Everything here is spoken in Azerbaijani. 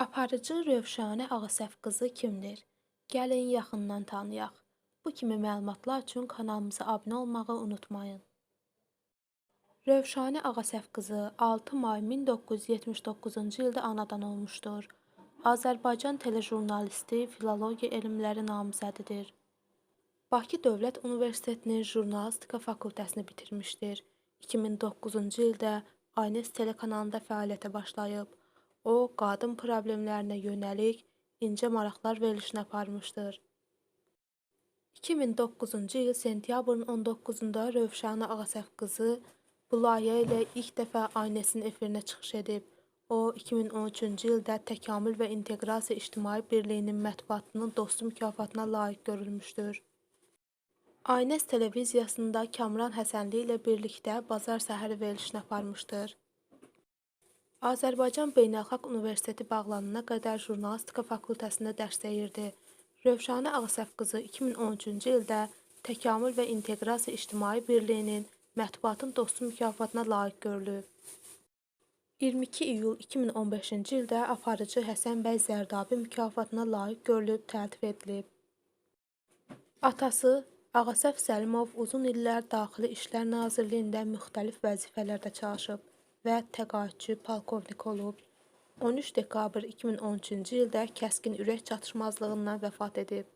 Aparıcı Rövşənə Ağasəf qızı kimdir? Gəlin yaxından tanıyaq. Bu kimi məlumatlar üçün kanalımıza abunə olmağı unutmayın. Rövşənə Ağasəf qızı 6 may 1979-cu ildə anadan olmuşdur. Azərbaycan telejurnalisti, filologiya elmləri namizədidir. Bakı Dövlət Universitetinin Jurnalistika fakültəsini bitirmişdir. 2009-cu ildə Aynes telekanalında fəaliyyətə başlayıb. O, qadın problemlərinə yönəlik incə maraqlar verilişini aparmışdır. 2009-cu il sentyabrın 19-da Rövşənə Ağasəf qızı bu layihə ilə ilk dəfə Aynesin efirinə çıxış edib. O, 2013-cü ildə Təkamül və İnteqrasiya İctimai Birliyinin mətbuatının dostu mükafatına layiq görülmüşdür. Aynes televiziyasında Kamran Həsənli ilə birlikdə Bazar Səhəri verilişini aparmışdır. Azərbaycan Beynəlxalq Universiteti bağlanana qədər Jurnalistika fakültəsində dərs deyirdi. Rövşənə Ağasəf qızı 2013-cü ildə Təkamül və İnteqrasiya İctimai Birliyinin Mətbuatın Dostu mükafatına layiq görülüb. 22 iyul 2015-ci ildə aparıcı Həsən bəy Zərdabi mükafatına layiq görülüb təltif edilib. Atası Ağasəf Səlimov uzun illər Daxili İşlər Nazirliyində müxtəlif vəzifələrdə çalışıb və təqaüdçü polkovnik olub. 13 dekabr 2013-cü ildə kəskin ürək çatışmazlığından vəfat edib.